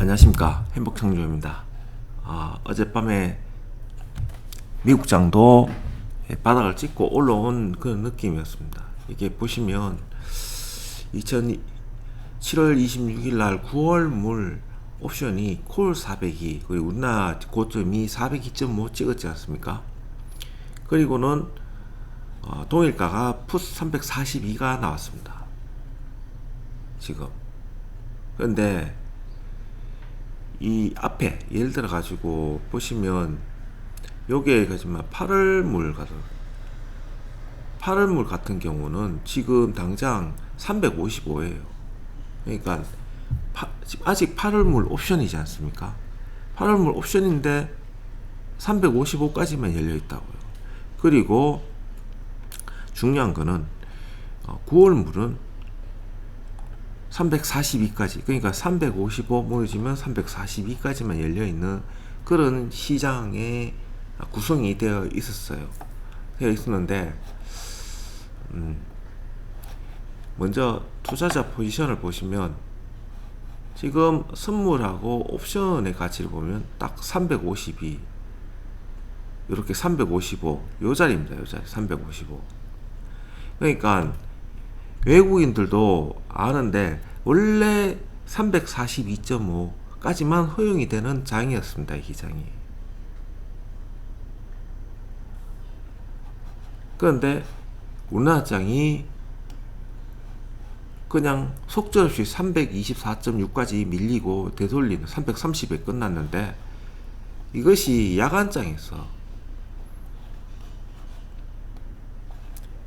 안녕하십니까 행복창조입니다. 아, 어젯밤에 미국장도 바닥을 찍고 올라온 그런 느낌이었습니다. 이게 보시면 2000 7월 26일 날 9월 물 옵션이 콜 402 그리고 우리나라 고점이 402.5 찍었지 않습니까? 그리고는 어, 동일가가 푸스 342가 나왔습니다. 지금. 그런데 이 앞에 예를 들어 가지고 보시면 요게 가지만 8월물 같은 8월물 같은 경우는 지금 당장 355예요. 그러니까 파, 아직 8월물 옵션이지 않습니까? 8월물 옵션인데 355까지만 열려 있다고요. 그리고 중요한 거는 어, 9월물은 342까지 그러니까 355 모여지면 342까지만 열려 있는 그런 시장의 구성이 되어 있었어요. 되어 있었는데 음, 먼저 투자자 포지션을 보시면 지금 선물하고 옵션의 가치를 보면 딱 352, 이렇게 355, 요 자리입니다. 요 자리 355. 그러니까 외국인들도 아는데 원래 342.5까지만 허용이 되는 장이었습니다. 이 기장이. 그런데 우리나라 장이 그냥 속절없이 324.6까지 밀리고 되돌리는 330에 끝났는데 이것이 야간장에서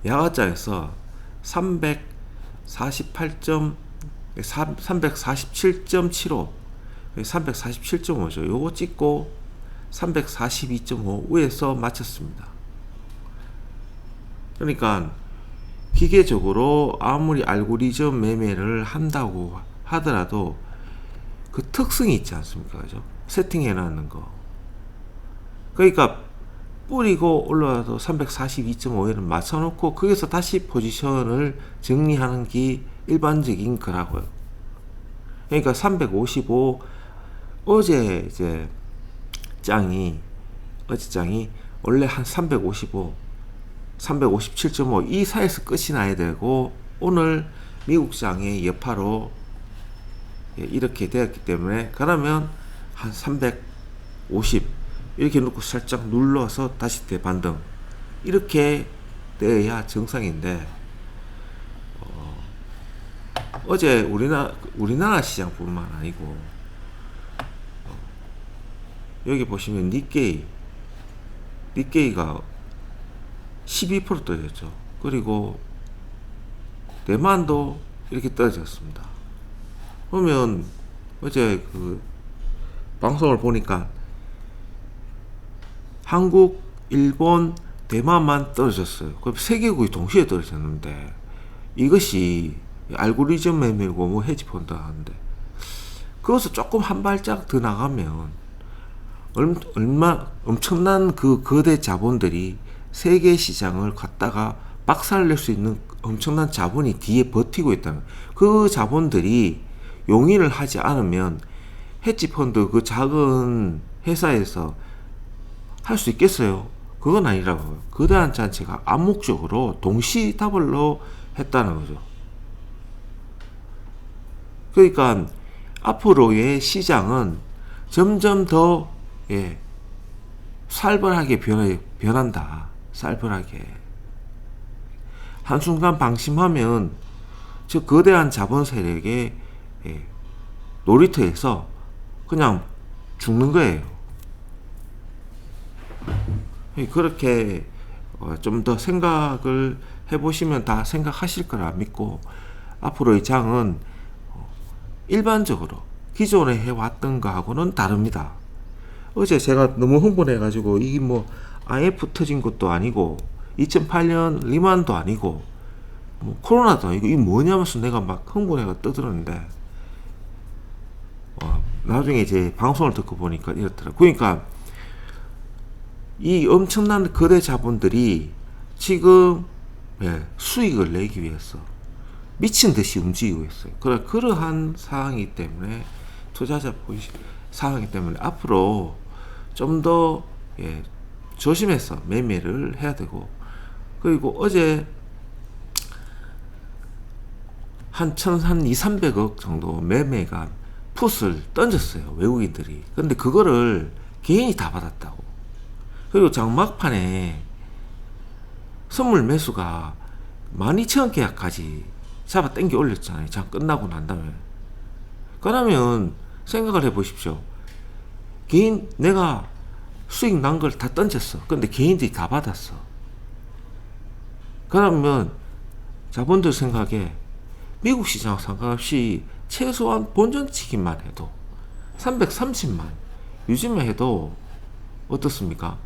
야간장에서 348점 347.75 347.5죠. 요거 찍고 342.5 위에서 마쳤습니다. 그러니까 기계적으로 아무리 알고리즘 매매를 한다고 하더라도 그 특성이 있지 않습니까? 그죠? 세팅해 놨는 거. 그러니까 뿌리고 올라와서 342.5에는 맞춰놓고 거기서 다시 포지션을 정리하는 게 일반적인 거라고요. 그러니까 355 어제 이제 짱이 어제 짱이 원래 한 355, 357.5 이 사이에서 끝이 나야 되고 오늘 미국 장의 여파로 예, 이렇게 되었기 때문에 그러면 한 350 이렇게 놓고 살짝 눌러서 다시 대반등 이렇게 돼야 정상인데 어, 제 우리나라 우리나라 시장뿐만 아니고 어, 여기 보시면 니케이 니케이가 12% 떨어졌죠. 그리고 대만도 이렇게 떨어졌습니다. 그러면 어제 그 방송을 보니까 한국, 일본, 대만만 떨어졌어요. 그럼 세 개국이 동시에 떨어졌는데 이것이 알고리즘 매매고 뭐 헤지펀드 하는데 그것을 조금 한 발짝 더 나가면 얼마 엄청난 그 거대 자본들이 세계 시장을 갖다가 박살 낼 수 있는 엄청난 자본이 뒤에 버티고 있다는 그 자본들이 용인을 하지 않으면 헤지펀드 그 작은 회사에서 할 수 있겠어요? 그건 아니라고요. 거대한 잔치가 암묵적으로 동시다발로 했다는 거죠. 그러니까 앞으로의 시장은 점점 더 예, 살벌하게 변해, 변한다. 살벌하게. 한순간 방심하면 저 거대한 자본 세력의 예, 놀이터에서 그냥 죽는 거예요. 그렇게 어, 좀더 생각을 해보시면 다 생각하실 거라 믿고 앞으로의 장은 어, 일반적으로 기존에 해왔던 거하고는 다릅니다. 어제 제가 너무 흥분해가지고 이게 뭐 IF 터진 것도 아니고 2008년 리만도 아니고 뭐 코로나도 아니고 이 뭐냐면서 내가 막 흥분해가 떠들었는데 어, 나중에 이제 방송을 듣고 보니까 이렇더라. 그러니까 이 엄청난 거래 자본들이 지금 예, 수익을 내기 위해서 미친 듯이 움직이고 있어요. 그러, 그러한 상황이기 때문에 투자자 포지션 상황이기 때문에 앞으로 좀더 예, 조심해서 매매를 해야 되고 그리고 어제 한 천, 한 2, 300억 정도 매매가 풋을 던졌어요. 외국인들이. 근데 그거를 개인이 다 받았다고. 그리고 장막판에 선물 매수가 12,000원 계약까지 잡아 당겨 올렸잖아요. 장 끝나고 난 다음에. 그러면 생각을 해 보십시오. 개인, 내가 수익 난 걸 다 던졌어. 근데 개인들이 다 받았어. 그러면 자본들 생각에 미국 시장 상관없이 최소한 본전치기만 해도 330만 요즘에 해도 어떻습니까?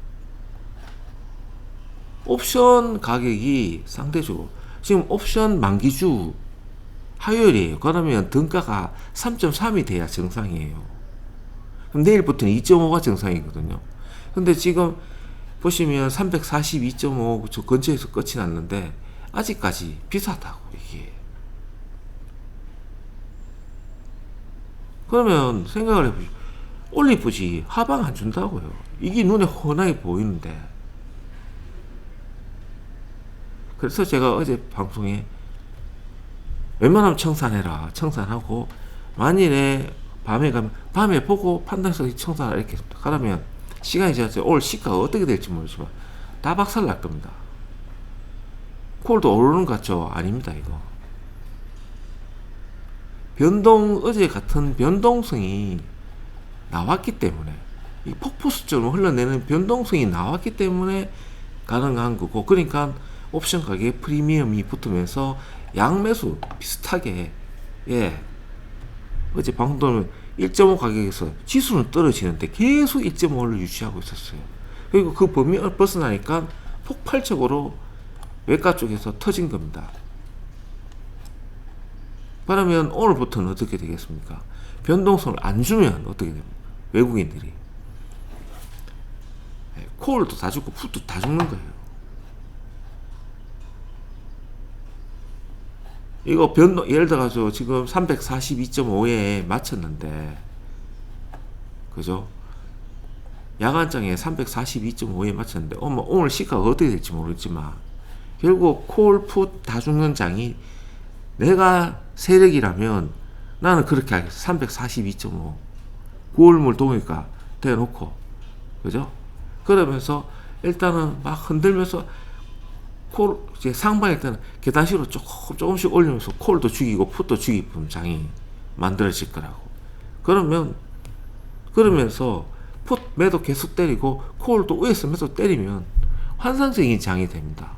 옵션 가격이 상대적으로 지금 옵션 만기주 화요일이에요. 그러면 등가가 3.3이 돼야 정상이에요. 그럼 내일부터는 2.5가 정상이거든요. 근데 지금 보시면 342.5저 근처에서 끝이 났는데 아직까지 비싸다고 이게. 그러면 생각을 해보죠. 올리프지 하방 안 준다고요. 이게 눈에 훤하게 보이는데. 그래서 제가 어제 방송에 웬만하면 청산해라. 청산하고 만일에 밤에 가면 밤에 보고 판단해서 청산하라 이렇게. 그러면 시간이 지났어요. 오늘 시가가 어떻게 될지 모르지만 다 박살 날 겁니다. 콜도 오르는 것 같죠? 아닙니다, 이거. 변동, 어제 같은 변동성이 나왔기 때문에, 이 폭포수처럼 흘러내는 변동성이 나왔기 때문에 가능한 거고, 그러니까 옵션 가격에 프리미엄이 붙으면서 양매수 비슷하게, 예. 어제 방송도는 1.5 가격에서 지수는 떨어지는데 계속 1.5를 유지하고 있었어요. 그리고 그 범위를 벗어나니까 폭발적으로 외과 쪽에서 터진 겁니다. 그러면 오늘부터는 어떻게 되겠습니까? 변동성을 안 주면 어떻게 됩니까? 외국인들이. 네, 콜도 다 죽고 풋도 다 죽는 거예요. 이거 변동, 예를 들어서 지금 342.5에 맞췄는데, 그죠? 야간장에 342.5에 맞췄는데, 어머, 오늘 시가가 어떻게 될지 모르겠지만, 결국 콜, 풋 다 죽는 장이 내가 세력이라면 나는 그렇게 하겠어. 342.5. 9월물 동일가 대놓고. 그죠? 그러면서 일단은 막 흔들면서 콜, 이제 상방일 때는 계단식으로 조금, 조금씩 올리면서 콜도 죽이고 풋도 죽이는 장이 만들어질 거라고. 그러면, 그러면서 풋 매도 계속 때리고 콜도 위에서 매도 때리면 환상적인 장이 됩니다.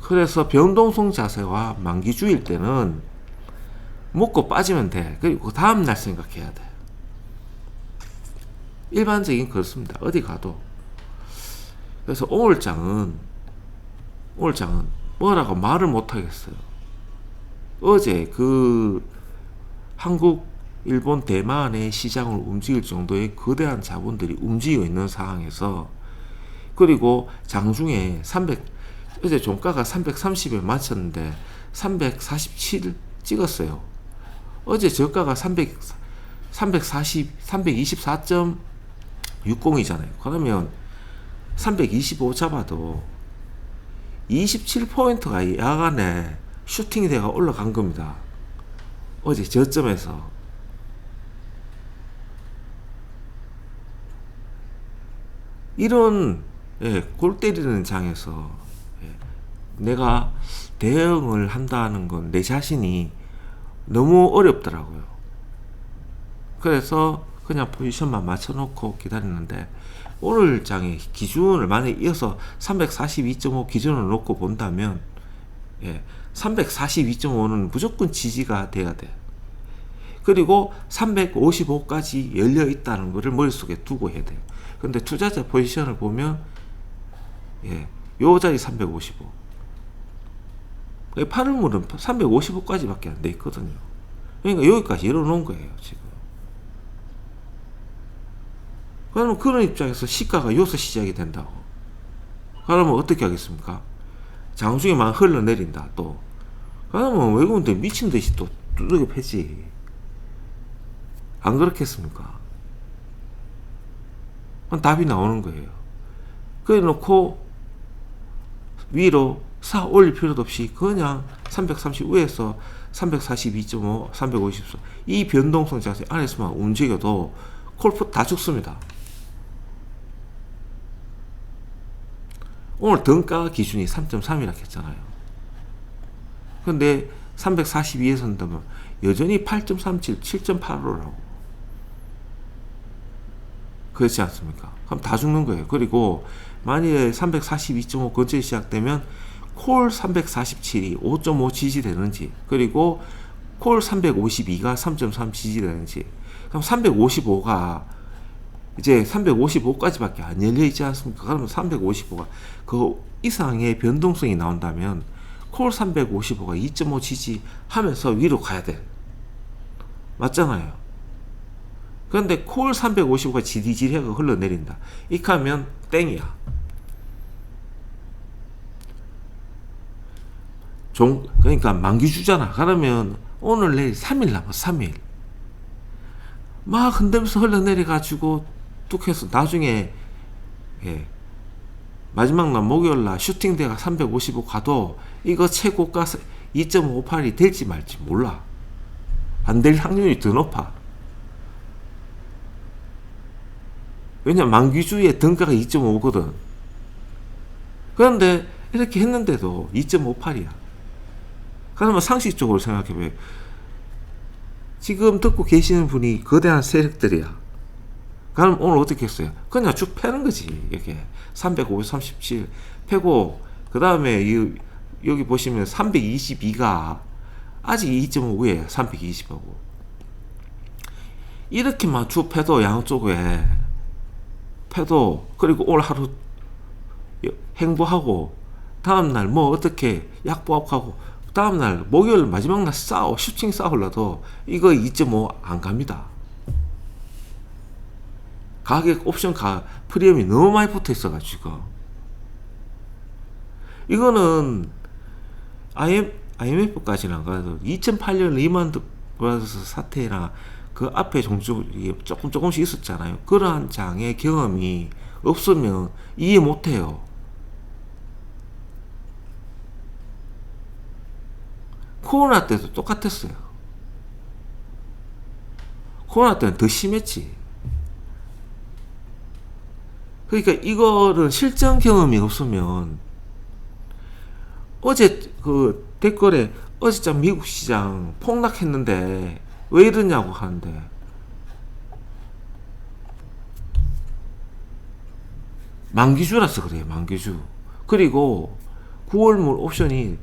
그래서 변동성 자세와 만기주일 때는 먹고 빠지면 돼. 그리고 그 다음날 생각해야 돼. 일반적인 그렇습니다. 어디 가도. 그래서 오늘 장은, 오늘 장은 뭐라고 말을 못 하겠어요. 어제 그 한국, 일본, 대만의 시장을 움직일 정도의 거대한 자본들이 움직이고 있는 상황에서 그리고 장중에 300, 어제 종가가 330에 맞췄는데 347 찍었어요. 어제 저가가 300, 340, 324.60이잖아요. 그러면 325 잡아도 27포인트가 야간에 슈팅이 돼가 올라간 겁니다. 어제 저점에서. 이런 예, 골 때리는 장에서 내가 대응을 한다는 건 내 자신이 너무 어렵더라고요. 그래서 그냥 포지션만 맞춰놓고 기다리는데 오늘 장의 기준을 만약에 이어서 342.5 기준을 놓고 본다면 예, 342.5는 무조건 지지가 돼야 돼. 그리고 355까지 열려 있다는 것을 머릿속에 두고 해야 돼요. 근데 투자자 포지션을 보면 예, 요 자리 355. 파는 물은 355까지밖에 안 돼 있거든요. 그러니까 여기까지 열어놓은 거예요, 지금. 그러면 그런 입장에서 시가가 여기서 시작이 된다고. 그러면 어떻게 하겠습니까? 장중에 막 흘러내린다, 또. 그러면 외국인들 미친 듯이 또 두들겨 패지. 안 그렇겠습니까? 그럼 답이 나오는 거예요. 그래 놓고 위로 사 올릴 필요도 없이 그냥 330 위에서 342.5, 354. 이 변동성 자체 안에서만 움직여도 콜프 다 죽습니다. 오늘 등가 기준이 3.3이라 했잖아요. 근데 342에서 한다면 여전히 8.37, 7.85라고. 그렇지 않습니까? 그럼 다 죽는 거예요. 그리고 만약에 342.5 근처에 시작되면 콜 347이 5.5 지지되는지 그리고 콜 352가 3.3 지지되는지 그럼 355가 이제 355까지밖에 안 열려 있지 않습니까? 그러면 355가 그 이상의 변동성이 나온다면 콜 355가 2.5 지지하면서 위로 가야 돼. 맞잖아요. 그런데 콜 355가 지리지리하게 흘러내린다. 하면 땡이야. 종, 그러니까 만기 주잖아. 그러면 오늘 내일 3일 남았어, 3일. 막 흔들면서 흘러내려가지고 뚝 해서 나중에, 예, 마지막 날 목요일 날 슈팅대가 355 가도 이거 최고가 2.58이 될지 말지 몰라. 안 될 확률이 더 높아. 왜냐 만기주의 등가가 2.5거든. 그런데 이렇게 했는데도 2.58이야. 그러면 상식적으로 생각해봐요. 지금 듣고 계시는 분이 거대한 세력들이야. 그럼 오늘 어떻게 했어요? 그냥 쭉 패는 거지. 이렇게 305, 37 패고 그 다음에 여기 보시면 322가 아직 2.5에 320하고 이렇게만 쭉 패도 양쪽에 패도 그리고 오늘 하루 행보하고 다음날 뭐 어떻게 약보합하고 다음날 목요일 마지막 날 싸워 슈팅 싸울라도 이거 2.5 안 갑니다. 가격 옵션 가 프리미엄이 너무 많이 붙어 있어가지고 이거는 IM, IMF까지는 안 가도 2008년 리만 브라더스 사태나 그 앞에 종종 조금 조금씩 있었잖아요. 그러한 장의 경험이 없으면 이해 못해요. 코로나 때도 똑같았어요. 코로나 때는 더 심했지. 그러니까 이거를 실전 경험이 없으면 어제 그 댓글에 어제장 미국 시장 폭락했는데 왜 이러냐고 하는데 만기주라서 그래요 만기주 그리고 9월물 옵션이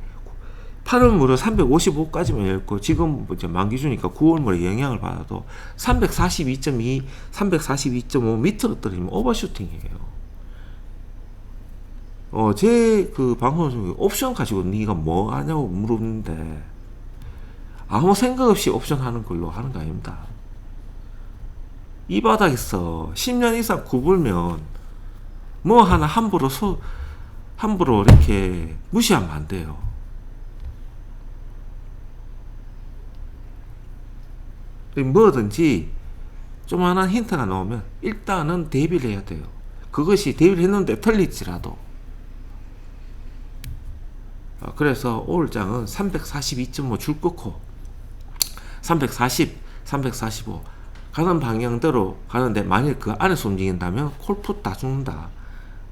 8월물은 355까지만 열고 지금 이제 만기주니까 9월물에 영향을 받아도 342.2, 342.5 밑으로 떨어지면 오버슈팅이에요. 어, 제 그 방송 중에 옵션 가지고 네가 뭐 하냐고 물었는데 아무 생각 없이 옵션 하는 걸로 하는 거 아닙니다. 이 바닥에서 10년 이상 굽으면 뭐 하나 함부로 소, 함부로 이렇게 무시하면 안 돼요. 뭐든지 조만한 힌트가 나오면 일단은 대비를 해야 돼요. 그것이 대비를 했는데 틀릴지라도. 어, 그래서 오늘 장은 342.5줄 끄고 340, 345 가는 방향대로 가는데 만일 그 안에서 움직인다면 콜풋 다 죽는다.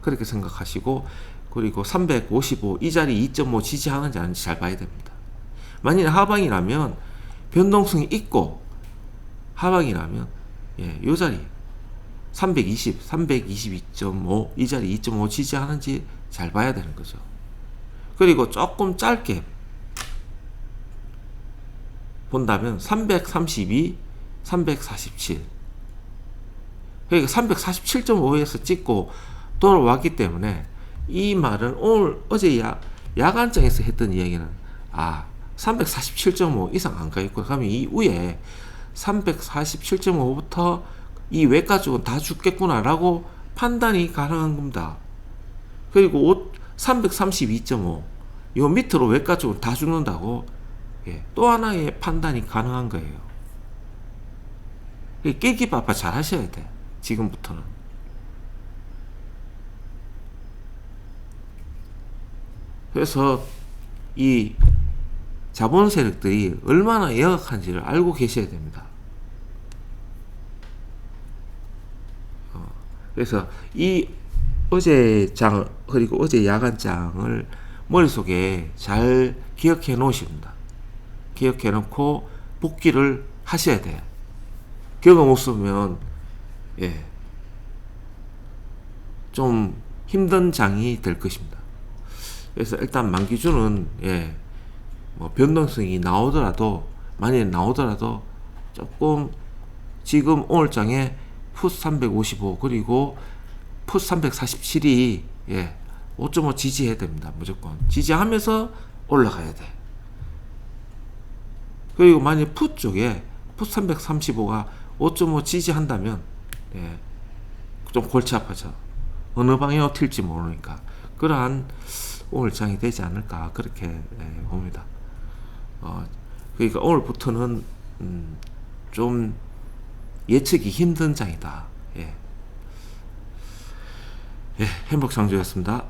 그렇게 생각하시고 그리고 355 이 자리 2.5 지지하는지 아닌지 잘 봐야 됩니다. 만일 하방이라면 변동성이 있고 하방이라면 예, 요 자리 320, 322.5 이 자리 2.5 지지하는지 잘 봐야 되는 거죠. 그리고 조금 짧게 본다면 332, 347 그러니까 347.5에서 찍고 돌아왔기 때문에 이 말은 오늘 어제 야, 야간장에서 했던 이야기는 아 347.5 이상 안 가있고 그러면 이 위에 347.5부터 이 외가 쪽은 다 죽겠구나 라고 판단이 가능한 겁니다. 그리고 332.5, 요 밑으로 쪽은 다 죽는다고 예, 또 하나의 판단이 가능한 거예요. 이 깨기 바빠 잘 하셔야 돼. 지금부터는. 그래서 이 자본 세력들이 얼마나 열악한지를 알고 계셔야 됩니다. 어, 그래서 이 어제 장 그리고 어제 야간 장을 머릿속에 잘 기억해 놓으십니다. 기억해 놓고 복귀를 하셔야 돼요. 경험 없으면 예. 좀 힘든 장이 될 것입니다. 그래서 일단 만기준은 예. 뭐 변동성이 나오더라도 만약에 나오더라도 조금 지금 오늘 장에 풋 355 그리고 풋 347이 예. 5.5 지지해야 됩니다. 무조건 지지하면서 올라가야 돼. 그리고 만약 풋 쪽에 풋 335가 5.5 지지한다면 예. 좀 골치 아파져. 어느 방향으로 튈지 모르니까 그러한 오늘 장이 되지 않을까 그렇게 예, 봅니다. 어, 그러니까 오늘부터는 음, 좀 예측이 힘든 장이다. 예. 예, 행복상조였습니다.